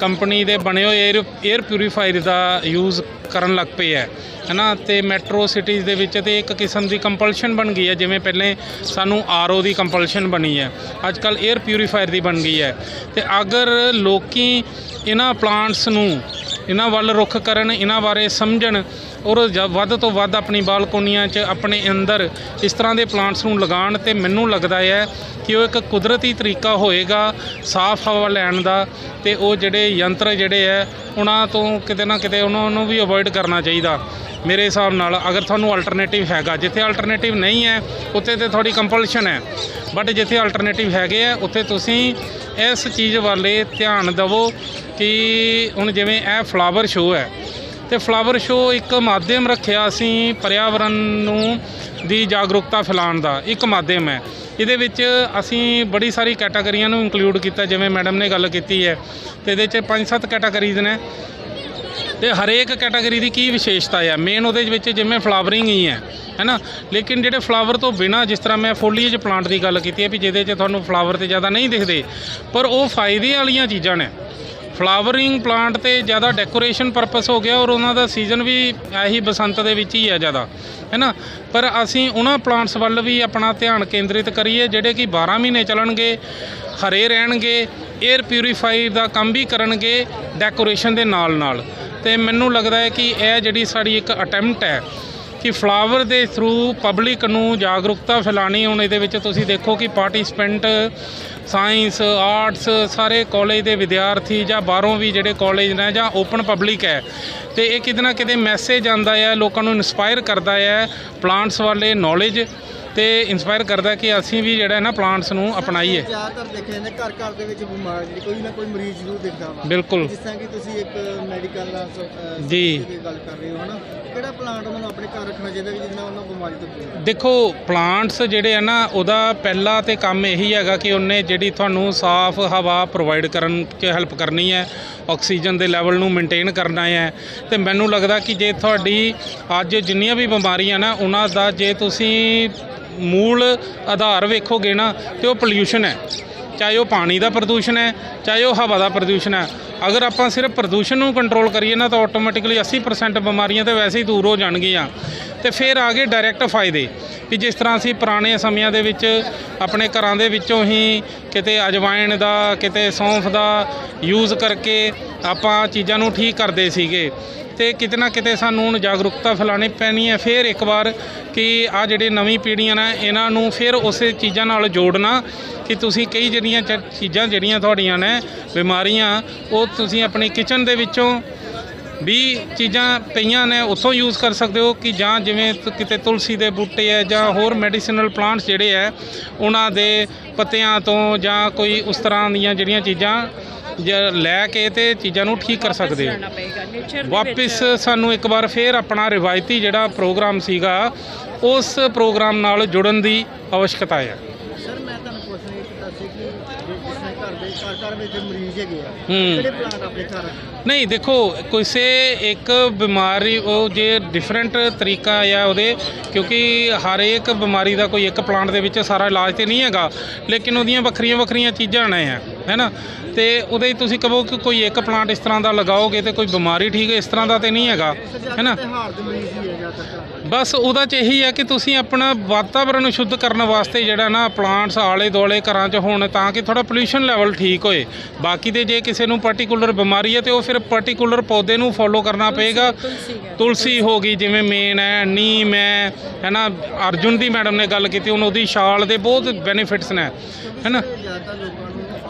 ਕੰਪਨੀ ਦੇ ਬਣੇ ਹੋਏ 에ਅਰ 에ਅਰ ਪਿਊਰੀਫਾਇਰ ਦਾ ਯੂਜ਼ ਕਰਨ ਲੱਗ ਪਏ ਹੈ ਹਨਾ? ਤੇ ਮੈਟਰੋ ਸਿਟੀਜ਼ ਦੇ ਵਿੱਚ ਤੇ ਇੱਕ ਕਿਸਮ ਦੀ ਕੰਪਲਸ਼ਨ ਬਣ ਗਈ ਹੈ ਜਿਵੇਂ ਪਹਿਲੇ ਸਾਨੂੰ ਆਰਓ ਦੀ ਕੰਪਲਸ਼ਨ ਬਣੀ ਹੈ ਅੱਜ ਕੱਲ 에ਅਰ ਪਿਊਰੀਫਾਇਰ ਦੀ ਬਣ ਗਈ ਹੈ ਤੇ ਅਗਰ ਲੋਕੀ ਇਹਨਾਂ ਪਲਾਂਟਸ ਨੂੰ ਇਹਨਾਂ ਵੱਲ ਰੁਖ ਕਰਨ, ਇਹਨਾਂ ਬਾਰੇ ਸਮਝਣ ਔਰ ਵੱਧ ਤੋਂ ਵੱਧ ਆਪਣੀ ਬਾਲਕੋਨੀਆਂ 'ਚ ਆਪਣੇ ਅੰਦਰ ਇਸ ਤਰ੍ਹਾਂ ਦੇ ਪਲਾਂਟਸ ਨੂੰ ਲਗਾਉਣ ਤੇ ਮੈਨੂੰ ਲੱਗਦਾ ਹੈ ਕਿ ਉਹ ਇੱਕ ਕੁਦਰਤੀ ਤਰੀਕਾ ਹੋਏਗਾ ਸਾਫ਼ ਹਵਾ ਲੈਣ ਦਾ ਤੇ ਉਹ ਜਿਹੜੇ ਯੰਤਰ ਜਿਹੜੇ ਹੈ, ਉਹਨਾਂ ਤੋਂ ਕਿਤੇ ਨਾ ਕਿਤੇ ਉਹਨਾਂ ਨੂੰ ਵੀ ਅਵੋਇਡ ਕਰਨਾ ਚਾਹੀਦਾ। ਮੇਰੇ ਹਿਸਾਬ ਨਾਲ ਅਗਰ ਤੁਹਾਨੂੰ ਅਲਟਰਨੇਟਿਵ ਹੈਗਾ, ਜਿੱਥੇ ਅਲਟਰਨੇਟਿਵ ਨਹੀਂ ਹੈ, ਉੱਥੇ ਤੇ ਤੁਹਾਡੀ ਕੰਪਲਸ਼ਨ ਹੈ। ਬਟ ਜਿੱਥੇ ਅਲਟਰਨੇਟਿਵ ਹੈਗੇ ਆ ਉੱਥੇ ਤੁਸੀਂ ਇਸ ਚੀਜ਼ ਵੱਲੇ ਧਿਆਨ ਦਿਵੋ ਕਿ ਹੁਣ ਜਿਵੇਂ ਇਹ ਫਲਾਵਰ ਸ਼ੋਅ ਹੈ, ਤੇ ਫਲਾਵਰ ਸ਼ੋਅ ਇੱਕ ਮਾਧਿਅਮ ਰੱਖਿਆ ਅਸੀਂ ਪਰਿਆਵਰਨ ਨੂੰ ਦੀ ਜਾਗਰੂਕਤਾ ਫੈਲਾਉਣ ਦਾ ਇੱਕ ਮਾਧਿਅਮ ਹੈ। ਇਹਦੇ ਵਿੱਚ ਅਸੀਂ ਬੜੀ ਸਾਰੀ ਕੈਟਾਗਰੀਆਂ ਨੂੰ ਇਨਕਲੂਡ ਕੀਤਾ, ਜਿਵੇਂ ਮੈਡਮ ਨੇ ਗੱਲ ਕੀਤੀ ਹੈ, ਤੇ ਇਹਦੇ 'ਚ ਪੰਜ ਸੱਤ ਕੈਟਾਗਰੀਜ਼ ਨੇ। ਤੇ ਹਰੇਕ ਕੈਟਾਗਰੀ ਦੀ ਕੀ ਵਿਸ਼ੇਸ਼ਤਾ ਹੈ ਮੇਨ ਉਹਦੇ ਵਿੱਚ ਜਿਵੇਂ ਫਲਾਵਰਿੰਗ ਹੀ ਹੈ, ਹੈਨਾ? ਲੇਕਿਨ ਜਿਹੜੇ ਫਲਾਵਰ ਤੋਂ ਬਿਨਾ ਜਿਸ ਤਰ੍ਹਾਂ ਮੈਂ ਫੋਲੀਏਜ ਪਲਾਂਟ ਦੀ ਗੱਲ ਕੀਤੀ ਹੈ, ਵੀ ਜਿਹਦੇ 'ਚ ਤੁਹਾਨੂੰ ਫਲਾਵਰ ਤੇ ਜ਼ਿਆਦਾ ਨਹੀਂ ਦਿਖਦੇ, ਪਰ ਉਹ ਫਾਇਦੇ ਵਾਲੀਆਂ ਚੀਜ਼ਾਂ ਨੇ। ਫਲਾਵਰਿੰਗ ਪਲਾਂਟ ਤੇ ਜ਼ਿਆਦਾ ਡੈਕੋਰੇਸ਼ਨ ਪਰਪਸ ਹੋ ਗਿਆ ਔਰ ਉਹਨਾਂ ਦਾ ਸੀਜ਼ਨ ਵੀ ਇਹੀ ਬਸੰਤ ਦੇ ਵਿੱਚ ਹੀ ਹੈ ਜ਼ਿਆਦਾ ਹੈਨਾ ਪਰ ਅਸੀਂ ਉਹਨਾਂ ਪਲਾਂਟਸ ਵੱਲ ਵੀ ਆਪਣਾ ਧਿਆਨ ਕੇਂਦਰਿਤ ਕਰੀਏ, ਜਿਹੜੇ ਕਿ 12 ਮਹੀਨੇ ਚੱਲਣਗੇ, ਹਰੇ ਰਹਿਣਗੇ 에ਅਰ ਪਿਊਰੀਫਾਈ ਦਾ ਕੰਮ ਵੀ ਕਰਨਗੇ ਡੈਕੋਰੇਸ਼ਨ ਦੇ ਨਾਲ ਨਾਲ ਤੇ ਮੈਨੂੰ ਲੱਗਦਾ ਹੈ ਕਿ ਇਹ ਜਿਹੜੀ ਸਾਡੀ ਇੱਕ ਅਟੈਂਪਟ ਹੈ ਕਿ ਫਲਾਵਰ ਦੇ ਥਰੂ ਪਬਲਿਕ ਨੂੰ ਜਾਗਰੂਕਤਾ ਫੈਲਾਣੀ, ਹੁਣ ਇਹਦੇ ਵਿੱਚ ਤੁਸੀਂ ਦੇਖੋ ਕਿ ਪਾਰਟਿਸਪੈਂਟ ਸਾਇੰਸ, ਆਰਟਸ ਸਾਰੇ ਕਾਲਜ ਦੇ ਵਿਦਿਆਰਥੀ ਜਾਂ ਬਾਹਰੋਂ ਵੀ ਜਿਹੜੇ ਕਾਲਜ ਨੇ ਜਾਂ ਓਪਨ ਪਬਲਿਕ ਹੈ, ਤੇ ਇਹ ਕਿਤੇ ਨਾ ਕਿਤੇ ਮੈਸੇਜ ਆਂਦਾ ਹੈ, ਲੋਕਾਂ ਨੂੰ ਇਨਸਪਾਇਰ ਕਰਦਾ ਹੈ, ਪਲਾਂਟਸ ਵਾਲੇ ਨੌਲੇਜ ਤੇ ਇਨਸਪਾਇਰ ਕਰਦਾ ਕਿ ਅਸੀਂ ਵੀ ਜਿਹੜਾ ਹੈ ਨਾ ਪਲਾਂਟਸ ਨੂੰ ਅਪਣਾਈਏ। ਜ਼ਿਆਦਾਤਰ ਦੇਖੇ ਜਾਂਦੇ ਘਰ ਘਰ ਦੇ ਵਿੱਚ ਬਿਮਾਰ ਜਿਹੜੀ ਕੋਈ ਨਾ ਕੋਈ ਮਰੀਜ਼ ਜ਼ਰੂਰ ਦਿਖਦਾ ਵਾ। ਬਿਲਕੁਲ। ਜਿਸ ਤਰ੍ਹਾਂ ਕਿ ਤੁਸੀਂ ਇੱਕ ਮੈਡੀਕਲ ਨਾਲ ਸ- ਅਹ ਜੀ। ਸੰਬੰਧਿਤ ਦੀ ਗੱਲ ਕਰ ਰਹੇ ਹੋ ਹਨਾ? ਕਿਹੜਾ ਪਲਾਂਟ ਉਹਨਾਂ ਨੂੰ ਆਪਣੇ ਘਰ ਰੱਖਣਾ ਚਾਹੀਦਾ ਕਿ ਜਿਹਦੇ ਨਾਲ ਉਹਨਾਂ ਨੂੰ ਬਿਮਾਰੀ ਤੋਂ ਦੂਰ ਦੇਖੋ ਪਲਾਂਟਸ ਜਿਹੜੇ ਆ ਨਾ ਉਹਦਾ ਪਹਿਲਾ ਤੇ ਕੰਮ ਇਹੀ ਹੈਗਾ ਕਿ ਉਹਨੇ ਜਿਹੜੀ ਤੁਹਾਨੂੰ ਸਾਫ਼ ਹਵਾ ਪ੍ਰੋਵਾਈਡ ਕਰਨ 'ਚ ਹੈਲਪ ਕਰਨੀ ਹੈ ਆਕਸੀਜਨ ਦੇ ਲੈਵਲ ਨੂੰ ਮੇਨਟੇਨ ਕਰਨਾ ਹੈ। ਤੇ ਮੈਨੂੰ ਲੱਗਦਾ ਕਿ ਜੇ ਤੁਹਾਡੀ ਅੱਜ ਜਿੰਨੀਆਂ ਵੀ ਬਿਮਾਰੀਆਂ ਨਾ ਉਹਨਾਂ ਦਾ ਜੇ ਤੁਸੀਂ ਮੂਲ ਆਧਾਰ ਵੇਖੋਗੇ ਨਾ ਤੇ ਉਹ ਪੋਲਿਊਸ਼ਨ ਹੈ। ਚਾਹੇ ਉਹ ਪਾਣੀ ਦਾ ਪ੍ਰਦੂਸ਼ਣ ਹੈ, ਚਾਹੇ ਉਹ ਹਵਾ ਦਾ ਪ੍ਰਦੂਸ਼ਣ ਹੈ। ਅਗਰ ਆਪਾਂ ਸਿਰਫ ਪ੍ਰਦੂਸ਼ਣ ਨੂੰ ਕੰਟਰੋਲ ਕਰੀਏ ਨਾ ਤਾਂ ਆਟੋਮੈਟਿਕਲੀ 80% ਬਿਮਾਰੀਆਂ ਤਾਂ ਵੈਸੇ ਹੀ ਦੂਰ ਹੋ ਜਾਣਗੀਆਂ। ਤੇ ਫਿਰ ਆ ਗਏ ਡਾਇਰੈਕਟ ਫਾਇਦੇ। ਵੀ ਜਿਸ ਤਰ੍ਹਾਂ ਅਸੀਂ ਪੁਰਾਣੇ ਸਮਿਆਂ ਦੇ ਵਿੱਚ ਆਪਣੇ ਘਰਾਂ ਦੇ ਵਿੱਚੋਂ ਹੀ ਕਿਤੇ ਅਜਵਾਇਣ ਦਾ, ਕਿਤੇ ਸੌਂਫ ਦਾ ਯੂਜ਼ ਕਰਕੇ ਆਪਾਂ ਚੀਜ਼ਾਂ ਨੂੰ ਠੀਕ ਕਰਦੇ ਸੀਗੇ। ਤੇ ਕਿਤੇ ਨਾ ਕਿਤੇ ਸਾਨੂੰ ਹੁਣ ਜਾਗਰੂਕਤਾ ਫੈਲਾਉਣੀ ਪੈਣੀ ਹੈ, ਫਿਰ ਇੱਕ ਵਾਰ ਕਿ ਆ ਜਿਹੜੇ ਨਵੀਂ ਪੀੜ੍ਹੀਆਂ ਨੇ, ਇਹਨਾਂ ਨੂੰ ਫਿਰ ਉਸੇ ਚੀਜ਼ਾਂ ਨਾਲ ਜੋੜਨਾ ਕਿ ਤੁਸੀਂ ਕਈ ਜਿਹੜੀਆਂ ਚ- ਚੀਜ਼ਾਂ ਜਿਹੜੀਆਂ ਤੁਹਾਡੀਆਂ ਨੇ, ਬਿਮਾਰੀਆਂ, ਉਹ ਤੁਸੀਂ ਆਪਣੀ ਕਿਚਨ ਦੇ ਵਿੱਚੋਂ ਵੀ ਚੀਜ਼ਾਂ ਪਈਆਂ ਨੇ, ਉੱਥੋਂ ਯੂਜ਼ ਕਰ ਸਕਦੇ ਹੋ ਕਿ ਜਾਂ ਜਿਵੇਂ ਕਿਤੇ ਤੁਲਸੀ ਦੇ ਬੂਟੇ ਹੈ ਜਾਂ ਹੋਰ ਮੈਡੀਸਨਲ ਪਲਾਂਟਸ ਜਿਹੜੇ ਹੈ, ਉਹਨਾਂ ਦੇ ਪੱਤਿਆਂ ਤੋਂ ਜਾਂ ਕੋਈ ਉਸ ਤਰ੍ਹਾਂ ਦੀਆਂ ਜਿਹੜੀਆਂ ਚੀਜ਼ਾਂ ਜ- ਲੈ ਕੇ ਤੇ ਚੀਜ਼ਾਂ ਨੂੰ ਠੀਕ ਕਰ ਸਕਦੇ ਹੋ ਵਾਪਿਸ ਸਾਨੂੰ ਇੱਕ ਵਾਰ ਫੇਰ ਆਪਣਾ ਰਿਵਾਇਤੀ ਜਿਹੜਾ ਪ੍ਰੋਗਰਾਮ ਸੀਗਾ ਉਸ ਪ੍ਰੋਗਰਾਮ ਨਾਲ ਜੁੜਨ ਦੀ ਆਵਸ਼ਕਤਾ ਹੈ ਸਰ ਮੈਂ ਤੁਹਾਨੂੰ ਪੁੱਛਣਾ ਸੀ ਕਿ ਜਿਸ ਤਰ੍ਹਾਂ ਘਰ ਦੇ ਘਰ ਘਰ ਵਿੱਚ ਮਰੀਜ਼ ਹੈਗੇ ਆ। ਕਿਹੜੇ ਪਲਾਂਟ ਆਪਣੇ ਘਰ? ਨਹੀਂ ਦੇਖੋ ਕਿਸੇ ਇੱਕ ਬਿਮਾਰੀ ਉਹ ਜੇ ਡਿਫਰੈਂਟ ਤਰੀਕਾ ਆ ਉਹਦੇ ਕਿਉਂਕਿ ਹਰ ਇੱਕ ਬਿਮਾਰੀ ਦਾ ਕੋਈ ਇੱਕ ਪਲਾਂਟ ਦੇ ਵਿੱਚ ਸਾਰਾ ਇਲਾਜ ਤੇ ਨਹੀਂ ਹੈਗਾ ਲੇਕਿਨ ਉਹਦੀਆਂ ਵੱਖਰੀਆਂ ਵੱਖਰੀਆਂ ਚੀਜ਼ਾਂ ਨੇ ਆ ਹੈਨਾ ਤੇ ਉਹਦੇ ਤੁਸੀਂ ਕਹੋ ਕਿ ਕੋਈ ਇੱਕ ਪਲਾਂਟ ਇਸ ਤਰ੍ਹਾਂ ਦਾ ਲਗਾਓਗੇ ਤੇ ਕੋਈ ਬਿਮਾਰੀ ਠੀਕ ਇਸ ਤਰ੍ਹਾਂ ਦਾ ਤੇ ਨਹੀਂ ਹੈਗਾ ਹੈਨਾ ਹੀ ਹੈ। ਬਸ ਉਹਦਾ ਚ ਇਹੀ ਹੈ ਕਿ ਤੁਸੀਂ ਆਪਣਾ ਵਾਤਾਵਰਣ ਨੂੰ ਸ਼ੁੱਧ ਕਰਨ ਵਾਸਤੇ ਜਿਹੜਾ ਨਾ ਪਲਾਂਟਸ ਆਲੇ ਦੁਆਲੇ ਘਰਾਂ 'ਚ ਹੋਣ ਤਾਂ ਕਿ ਥੋੜਾ ਪੋਲੂਸ਼ਨ ਲੈਵਲ ਠੀਕ ਹੋਏ। ਬਾਕੀ ਦੇ ਜੇ ਕਿਸੇ ਨੂੰ ਪਾਰਟਿਕੂਲਰ ਬਿਮਾਰੀ ਹੈ ਤੇ ਉਹ ਫਿਰ ਪਾਰਟਿਕੂਲਰ ਪੌਦੇ ਨੂੰ ਫੋਲੋ ਕਰਨਾ ਪਏਗਾ। ਤੁਲਸੀ ਹੈ। ਹੋ ਗਈ ਜਿਵੇਂ ਮੇਨ ਹੈ ਨੀਮ ਹੈ ਹੈਨਾ? ਅਰਜੁਨ ਦੀ ਮੈਡਮ ਨੇ ਗੱਲ ਕੀਤੀ ਹੁਣ ਉਹਦੀ ਛਾਲ ਦੇ ਬਹੁਤ ਬੈਨੀਫਿਟਸ ਨੇ ਹੈਨਾ? ਲੋਕਾਂ ਨੂੰ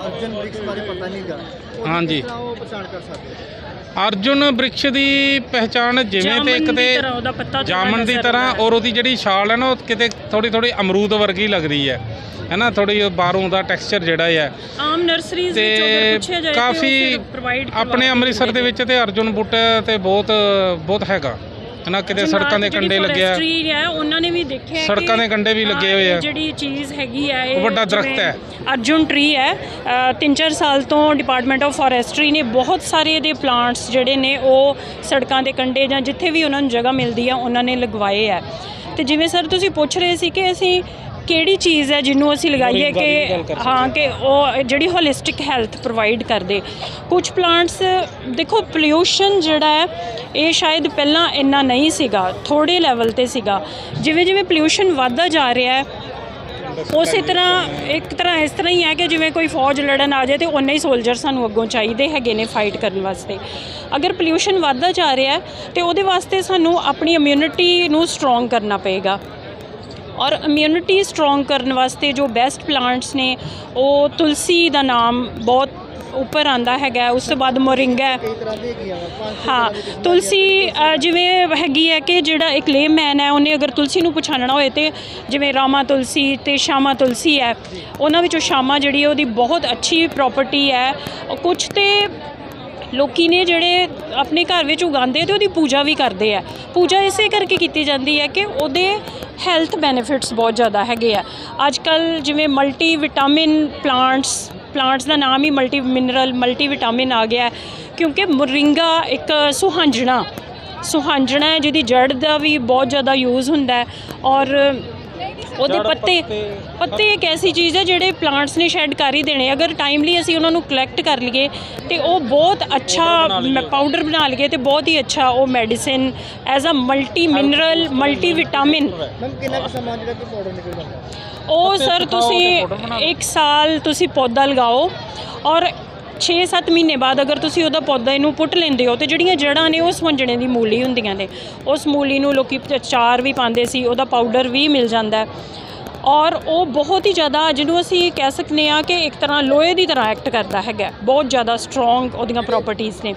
ਅਰਜਨ ਬ੍ਰਿਕਸ ਬਾਰੇ ਪਤਾ ਨਹੀਂਗਾ। ਹਾਂਜੀ। ਉਹ ਪਛਾਣ ਕਰ ਸਕਦੇ ਅਰਜੁਨ ਬ੍ਰਿਕਸ਼ ਦੀ ਪਹਿਚਾਣ ਜਿਵੇਂ ਤੇ ਇੱਕ ਤੇ ਉਹਦਾ ਪੱਤਾ ਜਾਮਨ ਦੀ ਤਰ੍ਹਾਂ। ਔਰ ਉਹਦੀ ਜਿਹੜੀ ਛਾਲ ਹੈ ਨਾ ਉਹ ਕਿਤੇ ਥੋੜੀ ਥੋੜੀ ਅਮਰੂਦ ਵਰਗੀ ਲੱਗਦੀ ਹੈ। ਹੈਨਾ ਥੋੜੀ ਬਾਹਰੋਂ ਦਾ ਟੈਕਸਚਰ ਜਿਹੜਾ ਹੈ। ਆਮ ਨਰਸਰੀਜ਼ ਵਿੱਚ ਅਗਰ ਪੁੱਛਿਆ ਜਾਏ ਕਾਫੀ ਆਪਣੇ ਅੰਮ੍ਰਿਤਸਰ ਦੇ ਵਿੱਚ ਤੇ ਅਰਜੁਨ ਬੂਟਾ ਤੇ ਬਹੁਤ ਬਹੁਤ ਹੈਗਾ। ਹੈਨਾ ਕਿਤੇ ਸੜਕਾਂ ਦੇ ਕੰਢੇ ਲੱਗਿਆ ਹੈ ਉਹਨਾਂ ਨੇ ਵੀ ਦੇਖਿਆ ਸੜਕਾਂ ਦੇ ਕੰਢੇ ਵੀ ਲੱਗੇ ਹੋਏ ਇਹ ਆ। ਜਿਹੜੀ ਚੀਜ਼ ਹੈਗੀ ਆ ਉਹ ਵੱਡਾ ਦਰਖਤ ਹੈ। ਅਰਜੁਨ ਟਰੀ ਹੈ 3-4 ਸਾਲ ਤੋਂ ਡਿਪਾਰਟਮੈਂਟ ਆਫ ਫੋਰੈਸਟਰੀ ਨੇ ਬਹੁਤ ਸਾਰੇ ਇਹਦੇ ਪਲਾਂਟਸ ਜਿਹੜੇ ਨੇ ਉਹ ਸੜਕਾਂ ਦੇ ਕੰਢੇ ਜਾਂ ਜਿੱਥੇ ਵੀ ਉਹਨਾਂ ਨੂੰ ਜਗ੍ਹਾ ਮਿਲਦੀ ਆ ਉਹਨਾਂ ਨੇ ਲਗਵਾਏ ਆ ਤੇ ਜਿਵੇਂ ਸਰ ਤੁਸੀਂ ਪੁੱਛ ਰਹੇ ਸੀ ਕਿ ਅਸੀਂ ਕਿਹੜੀ ਚੀਜ਼ ਹੈ ਜਿਹਨੂੰ ਅਸੀਂ ਲਗਾਈਏ ਕਿ ਹਾਂ ਕਿ ਉਹ ਜਿਹੜੀ ਹੋਲਿਸਟਿਕ ਹੈਲਥ ਪ੍ਰੋਵਾਈਡ ਕਰਦੇ। ਕੁਝ ਪਲਾਂਟਸ ਦੇਖੋ ਪੋਲਿਊਸ਼ਨ ਜਿਹੜਾ ਹੈ ਇਹ ਸ਼ਾਇਦ ਪਹਿਲਾਂ ਇੰਨਾ ਨਹੀਂ ਸੀਗਾ ਥੋੜੇ ਲੈਵਲ ਤੇ ਸੀਗਾ। ਜਿਵੇਂ ਜਿਵੇਂ ਪੋਲਿਊਸ਼ਨ ਵੱਧਦਾ ਜਾ ਰਿਹਾ ਹੈ ਉਸੇ ਤਰ੍ਹਾਂ ਇੱਕ ਤਰ੍ਹਾਂ ਇਸ ਤਰ੍ਹਾਂ ਹੀ ਹੈ ਕਿ ਜਿਵੇਂ ਕੋਈ ਫੌਜ ਲੜਨ ਆ ਜਾਏ ਤੇ ਉਨੇ ਹੀ ਸੋਲਜਰ ਸਾਨੂੰ ਅੱਗੋਂ ਚਾਹੀਦੇ ਹੈਗੇ ਨੇ ਫਾਈਟ ਕਰਨ ਵਾਸਤੇ। ਅਗਰ ਪੋਲਿਊਸ਼ਨ ਵੱਧਦਾ ਜਾ ਰਿਹਾ ਹੈ ਤੇ ਉਹਦੇ ਵਾਸਤੇ ਸਾਨੂੰ ਆਪਣੀ ਇਮਿਊਨਿਟੀ ਨੂੰ ਸਟਰੋਂਗ ਕਰਨਾ ਪਏਗਾ। ਔਰ ਇਮਿਊਨਿਟੀ ਸਟਰੋਂਗ ਕਰਨ ਵਾਸਤੇ ਜੋ ਬੈਸਟ ਪਲਾਂਟਸ ਨੇ ਉਹ ਤੁਲਸੀ ਦਾ ਨਾਮ ਬਹੁਤ ਉੱਪਰ ਆਂਦਾ ਹੈਗਾ ਉਸ ਤੋਂ ਬਾਅਦ ਮੋਰਿੰਗਾ ਹੈ। ਤੁਲਸੀ ਜਿਵੇਂ ਹੈਗੀ ਹੈ ਕਿ ਜਿਹੜਾ ਇੱਕ ਲੇਮੈਨ ਹੈ ਉਹਨੇ ਅਗਰ ਤੁਲਸੀ ਨੂੰ ਪਛਾਣਨਾ ਹੋਏ ਤੇ ਜਿਵੇਂ ਰਾਮਾ ਤੁਲਸੀ ਤੇ ਸ਼ਾਮਾ ਤੁਲਸੀ ਹੈ ਉਹਨਾਂ ਵਿੱਚੋਂ ਸ਼ਾਮਾ ਜਿਹੜੀ ਹੈ ਉਹਦੀ ਬਹੁਤ ਅੱਛੀ ਪ੍ਰਾਪਰਟੀ ਹੈ। ਕੁਝ ਤੇ ਲੋਕੀ ਨੇ ਜਿਹੜੇ ਆਪਣੇ ਘਰ ਵਿੱਚ ਉਗਾਉਂਦੇ ਤੇ ਉਹਦੀ ਪੂਜਾ ਵੀ ਕਰਦੇ ਆ। ਪੂਜਾ ਇਸੇ ਕਰਕੇ ਕੀਤੀ ਜਾਂਦੀ ਹੈ ਕਿ ਉਹਦੇ ਹੈਲਥ ਬੈਨੀਫਿਟਸ ਬਹੁਤ ਜ਼ਿਆਦਾ ਹੈਗੇ ਆ। ਅੱਜ ਕੱਲ ਜਿਵੇਂ ਮਲਟੀ ਵਿਟਾਮਿਨ ਪਲਾਂਟਸ ਪਲਾਂਟਸ ਦਾ ਨਾਮ ਹੀ ਮਲਟੀ ਮਿਨਰਲ ਮਲਟੀ ਵਿਟਾਮਿਨ ਆ ਗਿਆ ਕਿਉਂਕਿ ਮੁਰਿੰਗਾ ਇੱਕ ਸੁਹਾਂਜਣਾ ਸੁਹਾਂਜਣਾ ਹੈ ਜਿਹਦੀ ਜੜ ਦਾ ਵੀ ਬਹੁਤ ਜ਼ਿਆਦਾ ਯੂਜ਼ ਹੁੰਦਾ ਹੈ ਔਰ ਉਹਦੇ ਪੱਤੇ ਪੱਤੇ, ਇੱਕ ਐਸੀ ਚੀਜ਼ ਹੈ ਜਿਹੜੇ ਪਲਾਂਟਸ ਨੇ ਸ਼ੈਡ ਕਰ ਹੀ ਦੇਣੇ ਅਗਰ ਟਾਈਮਲੀ ਅਸੀਂ ਉਹਨਾਂ ਨੂੰ ਕਲੈਕਟ ਕਰ ਲਈਏ ਤੇ ਉਹ ਬਹੁਤ ਅੱਛਾ। ਪਾਊਡਰ ਬਣਾ ਲਈਏ ਤੇ ਬਹੁਤ ਹੀ ਅੱਛਾ ਉਹ medicine as a multi mineral multi vitamin ma'am ਕਿੰਨਾ ਕੁ ਸਮਾਂ ਜਿਹੜਾ ਕਿ ਪਾਊਡਰ ਨਿਕਲ ਜਾਂਦਾ ਉਹ ਸਰ ਤੁਸੀਂ। ਇੱਕ ਸਾਲ ਤੁਸੀਂ ਪੌਦਾ ਲਗਾਓ ਔਰ 6-7 ਮਹੀਨੇ ਬਾਅਦ ਅਗਰ ਤੁਸੀਂ ਉਹਦਾ ਪੌਦਾ ਇਹਨੂੰ ਪੁੱਟ ਲੈਂਦੇ ਹੋ ਤੇ ਜਿਹੜੀਆਂ ਜੜ੍ਹਾਂ ਨੇ ਉਹ ਸਵੰਜਣੇ ਦੀ ਮੂਲੀ ਹੁੰਦੀਆਂ ਨੇ। ਉਸ ਮੂਲੀ ਨੂੰ ਲੋਕੀ ਚਾਰ ਵੀ ਪਾਉਂਦੇ ਸੀ, ਉਹਦਾ ਪਾਊਡਰ ਵੀ ਮਿਲ ਜਾਂਦਾ ਔਰ ਉਹ ਬਹੁਤ ਹੀ ਜ਼ਿਆਦਾ ਜਿਹਨੂੰ ਅਸੀਂ ਕਹਿ ਸਕਨੇ ਆ ਕਿ ਇੱਕ ਤਰ੍ਹਾਂ ਲੋਹੇ ਦੀ ਤਰ੍ਹਾਂ ਐਕਟ ਕਰਦਾ ਹੈਗਾ ਬਹੁਤ ਜ਼ਿਆਦਾ ਸਟਰੋਂਗ ਉਹਦੀਆਂ ਪ੍ਰਾਪਰਟੀਆਂ ਨੇ।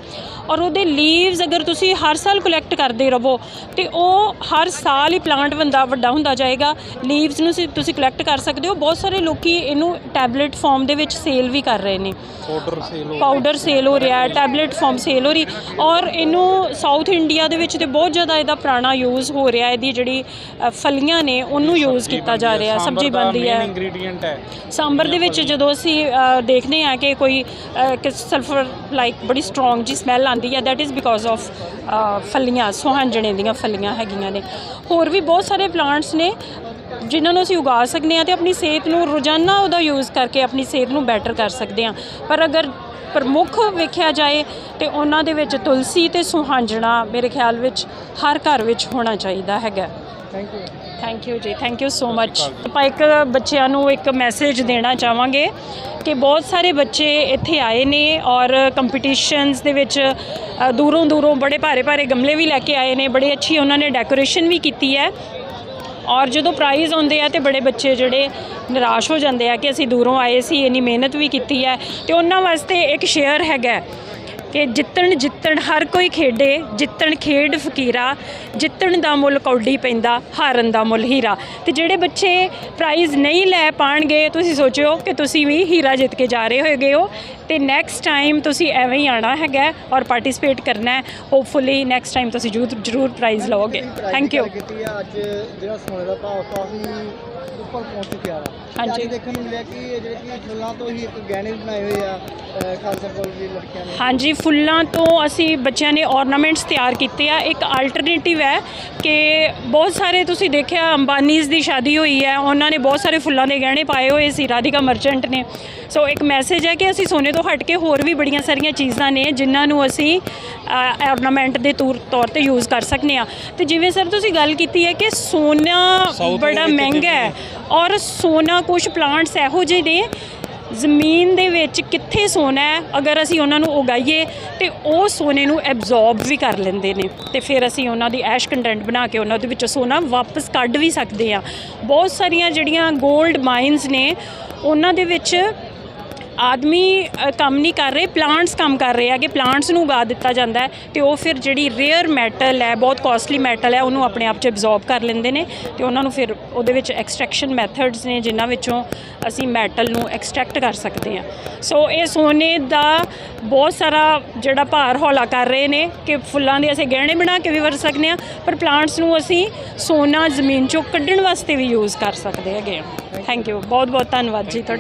ਔਰ ਉਹਦੇ ਲੀਵਸ ਅਗਰ ਤੁਸੀਂ ਹਰ ਸਾਲ ਕਲੈਕਟ ਕਰਦੇ ਰਹੋ ਤੇ ਉਹ ਹਰ ਸਾਲ ਹੀ ਪਲਾਂਟ ਬੰਦਾ ਵੱਡਾ ਹੁੰਦਾ ਜਾਏਗਾ। ਲੀਵਸ ਨੂੰ ਤੁਸੀਂ ਕਲੈਕਟ ਕਰ ਸਕਦੇ ਹੋ। ਬਹੁਤ ਸਾਰੇ ਲੋਕੀ ਇਹਨੂੰ ਟੈਬਲੇਟ ਫਾਰਮ ਦੇ ਵਿੱਚ ਸੇਲ ਵੀ ਕਰ ਰਹੇ ਨੇ। ਪਾਊਡਰ ਸੇਲ ਪਾਊਡਰ ਸੇਲ ਹੋ ਰਿਹਾ ਟੈਬਲੇਟ ਫਾਰਮ ਸੇਲ ਹੋ ਰਹੀ। ਔਰ ਇਹਨੂੰ ਸਾਊਥ ਇੰਡੀਆ ਦੇ ਵਿੱਚ ਤੇ ਬਹੁਤ ਜ਼ਿਆਦਾ ਇਹਦਾ ਪੁਰਾਣਾ ਯੂਜ਼ ਹੋ ਰਿਹਾ। ਇਹਦੀ ਜਿਹੜੀ ਫਲੀਆਂ ਨੇ ਉਹਨੂੰ ਯੂਜ਼ ਕੀਤਾ ਜਾ ਰਿਹਾ ਸਬਜ਼ੀ ਬਣਦੀ ਹੈ ਇੰਗਰੀਡੀਐਂਟ ਹੈ। ਸਾਂਬਰ ਦੇ ਵਿੱਚ ਜਦੋਂ ਅਸੀਂ ਦੇਖਦੇ ਹਾਂ ਕਿ ਕੋਈ ਸਲਫਰ ਲਾਈਕ ਬੜੀ ਸਟਰੋਂਗ ਜੀ ਸਮੈਲ ਆਉਂਦੀ ਹੈ ਦੈਟ ਇਜ਼ ਬਿਕੋਜ਼ ਆਫ ਫਲੀਆਂ ਸੁਹਾਂਜਣੇ ਦੀਆਂ ਫਲੀਆਂ ਹੈਗੀਆਂ ਨੇ। ਹੋਰ ਵੀ ਬਹੁਤ ਸਾਰੇ ਪਲਾਂਟਸ ਨੇ ਜਿਨ੍ਹਾਂ ਨੂੰ ਅਸੀਂ ਉਗਾ ਸਕਦੇ ਹਾਂ ਤੇ ਆਪਣੀ ਸਿਹਤ ਨੂੰ ਰੋਜ਼ਾਨਾ ਉਹਦਾ ਯੂਜ਼ ਕਰਕੇ ਆਪਣੀ ਸਿਹਤ ਨੂੰ ਬੈਟਰ ਕਰ ਸਕਦੇ ਹਾਂ। ਪਰ ਅਗਰ ਪ੍ਰਮੁੱਖ ਵੇਖਿਆ ਜਾਏ ਤੇ ਉਹਨਾਂ ਦੇ ਵਿੱਚ ਤੁਲਸੀ ਤੇ ਸੁਹਾਂਜਣਾ ਮੇਰੇ ਖਿਆਲ ਵਿੱਚ ਹਰ ਘਰ ਵਿੱਚ ਹੋਣਾ ਚਾਹੀਦਾ ਹੈਗਾ। ਥੈਂਕ ਯੂ ਥੈਂਕ ਯੂ ਜੀ ਥੈਂਕ ਯੂ ਸੋ ਮੱਚ ਆਪਾਂ ਇੱਕ ਬੱਚਿਆਂ ਨੂੰ ਇੱਕ ਮੈਸੇਜ ਦੇਣਾ ਚਾਹਾਂਗੇ ਕਿ ਬਹੁਤ ਸਾਰੇ ਬੱਚੇ ਇੱਥੇ ਆਏ ਨੇ ਔਰ ਕੰਪੀਟੀਸ਼ਨਸ ਦੇ ਵਿੱਚ ਦੂਰੋਂ ਦੂਰੋਂ ਬੜੇ ਭਾਰੇ ਭਾਰੇ ਗਮਲੇ ਵੀ ਲੈ ਕੇ ਆਏ ਨੇ, ਬੜੀ ਅੱਛੀ ਉਹਨਾਂ ਨੇ ਡੈਕੋਰੇਸ਼ਨ ਵੀ ਕੀਤੀ ਹੈ। ਔਰ ਜਦੋਂ ਪ੍ਰਾਈਜ਼ ਆਉਂਦੇ ਆ ਤੇ ਬੜੇ ਬੱਚੇ ਜਿਹੜੇ ਨਿਰਾਸ਼ ਹੋ ਜਾਂਦੇ ਆ ਕਿ ਅਸੀਂ ਦੂਰੋਂ ਆਏ ਸੀ, ਇੰਨੀ ਮਿਹਨਤ ਵੀ ਕੀਤੀ ਹੈ। ਤੇ ਉਹਨਾਂ ਵਾਸਤੇ ਇੱਕ ਸ਼ੇਅਰ ਹੈਗਾ ਕਿ ਜਿੱਤਣ ਜਿੱਤਣ ਹਰ ਕੋਈ ਖੇਡੇ ਜਿੱਤਣ ਖੇਡ ਫਕੀਰਾ ਜਿੱਤਣ ਦਾ ਮੁੱਲ ਕੌਡੀ ਪੈਂਦਾ ਹਾਰਨ ਦਾ ਮੁੱਲ ਹੀਰਾ। ਤੇ ਜਿਹੜੇ ਬੱਚੇ ਪ੍ਰਾਈਜ਼ ਨਹੀਂ ਲੈ ਪਾਣਗੇ ਤੁਸੀਂ ਸੋਚਿਓ ਕਿ ਤੁਸੀਂ ਵੀ ਹੀਰਾ ਜਿੱਤ ਕੇ ਜਾ ਰਹੇ ਹੋਗੇ ਹੋ ਤੇ ਨੈਕਸਟ ਟਾਈਮ ਤੁਸੀਂ ਐਵੇਂ ਹੀ ਆਣਾ ਹੈਗਾ ਔਰ ਪਾਰਟਿਸਿਪੇਟ ਕਰਨਾ ਹੈ ਹੋਪਫੁਲੀ ਨੈਕਸਟ ਟਾਈਮ ਤੁਸੀਂ ਜ਼ਰੂਰ ਜ਼ਰੂਰ ਪ੍ਰਾਈਜ਼ ਲਓਗੇ ਥੈਂਕ ਯੂ ਅੱਜ ਜਿਹੜਾ ਸੋਨੇ ਦਾ ਭਾਅ ਕਾਫੀ ਉੱਪਰ ਪਹੁੰਚ ਹੈ ਹਾਂਜੀ। ਦੇਖਣ ਨੂੰ ਮਿਲਿਆ ਕਿ ਜਿਹੜੇ ਕਿ ਫੁੱਲਾਂ ਤੋਂ ਹੀ ਇੱਕ ਗਹਿਣੇ ਬਣਾਏ ਹੋਏ ਆ ਖਾਲਸਾ ਕਾਲਜ ਦੀ ਲੜਕੀਆਂ ਨੇ। ਹਾਂਜੀ ਫੁੱਲਾਂ ਤੋਂ ਅਸੀਂ ਬੱਚਿਆਂ ਨੇ ornaments ਤਿਆਰ ਕੀਤੇ ਆ। ਇੱਕ ਆਲਟਰਨੇਟਿਵ ਹੈ ਕਿ ਬਹੁਤ ਸਾਰੇ ਤੁਸੀਂ ਦੇਖਿਆ ਅੰਬਾਨੀਜ਼ ਦੀ ਸ਼ਾਦੀ ਹੋਈ ਹੈ ਉਹਨਾਂ ਨੇ ਬਹੁਤ ਸਾਰੇ ਫੁੱਲਾਂ ਦੇ ਗਹਿਣੇ ਪਾਏ ਹੋਏ ਸੀ ਰਾਧਿਕਾ ਮਰਚੈਂਟ ਨੇ। ਸੋ ਇੱਕ ਮੈਸੇਜ ਹੈ ਕਿ ਅਸੀਂ ਸੋਨੇ ਤੋਂ ਹਟ ਕੇ ਹੋਰ ਵੀ ਬੜੀਆਂ ਸਾਰੀਆਂ ਚੀਜ਼ਾਂ ਨੇ ਜਿਨ੍ਹਾਂ ਨੂੰ ਅਸੀਂ ornament ਦੇ ਤੌਰ ਤੌਰ ਤੇ ਯੂਜ਼ ਕਰ ਸਕਨੇ ਆ। ਤੇ ਜਿਵੇਂ ਸਰ ਤੁਸੀਂ ਗੱਲ ਕੀਤੀ ਹੈ ਕਿ ਸੋਨਾ ਬੜਾ ਮਹਿੰਗਾ ਹੈ ਔਰ ਸੋਨਾ ਕੁਝ ਪਲਾਂਟਸ ਇਹੋ ਜਿਹੇ ਨੇ, ਜ਼ਮੀਨ ਦੇ ਵਿੱਚ ਕਿੱਥੇ ਸੋਨਾ ਹੈ, ਅਗਰ ਅਸੀਂ ਉਹਨਾਂ ਨੂੰ ਉਗਾਈਏ ਤੇ ਉਹ ਸੋਨੇ ਨੂੰ ਐਬਜ਼ੌਰਬ ਵੀ ਕਰ ਲੈਂਦੇ ਨੇ ਤੇ ਫਿਰ ਅਸੀਂ ਉਹਨਾਂ ਦੀ ਐਸ਼ ਕੰਟੈਂਟ ਬਣਾ ਕੇ ਉਹਨਾਂ ਦੇ ਵਿੱਚੋਂ ਸੋਨਾ ਵਾਪਸ ਕੱਢ ਵੀ ਸਕਦੇ ਆ ਬਹੁਤ ਸਾਰੀਆਂ ਜਿਹੜੀਆਂ 골ਡ ਮਾਈਨਸ ਨੇ, ਉਹਨਾਂ ਦੇ ਵਿੱਚ ਆਦਮੀ ਕੰਮ ਨਹੀਂ ਕਰ ਰਹੇ ਪਲਾਂਟਸ ਕੰਮ ਕਰ ਰਹੇ ਆ ਕਿ ਪਲਾਂਟਸ ਨੂੰ ਉਗਾ ਦਿੱਤਾ ਜਾਂਦਾ ਹੈ ਤੇ ਉਹ ਫਿਰ ਜਿਹੜੀ ਰੇਅਰ ਮੈਟਲ ਹੈ, ਬਹੁਤ ਕਾਸਟਲੀ ਮੈਟਲ ਹੈ, ਉਹਨੂੰ ਆਪਣੇ ਆਪ 'ਚ ਐਬਜ਼ੌਰਬ ਕਰ ਲੈਂਦੇ ਨੇ ਤੇ ਉਹਨਾਂ ਨੂੰ ਫਿਰ ਉਹਦੇ ਵਿੱਚ ਐਕਸਟ੍ਰੈਕਸ਼ਨ ਮੈਥਡਸ ਨੇ, ਜਿਨ੍ਹਾਂ ਵਿੱਚੋਂ ਅਸੀਂ ਮੈਟਲ ਨੂੰ ਐਕਸਟ੍ਰੈਕਟ ਕਰ ਸਕਦੇ ਹਾਂ। ਸੋ ਇਹ ਸੋਨੇ ਦਾ ਬਹੁਤ ਸਾਰਾ ਜਿਹੜਾ ਭਾਰ ਹੌਲਾ ਕਰ ਰਹੇ ਨੇ ਕਿ ਫੁੱਲਾਂ ਦੇ ਅਸੀਂ ਗਹਿਣੇ ਬਣਾ ਕੇ ਵੀ ਵਰਤ ਸਕਦੇ ਹਾਂ, ਪਰ ਪਲਾਂਟਸ ਨੂੰ ਅਸੀਂ ਸੋਨਾ ਜ਼ਮੀਨ ਚੋਂ ਕੱਢਣ ਵਾਸਤੇ ਵੀ ਯੂਜ਼ ਕਰ ਸਕਦੇ ਹੈਗੇ ਹਾਂ। ਥੈਂਕ ਯੂ ਬਹੁਤ ਬਹੁਤ ਧੰਨਵਾਦ ਜੀ ਤੁਹਾਡਾ।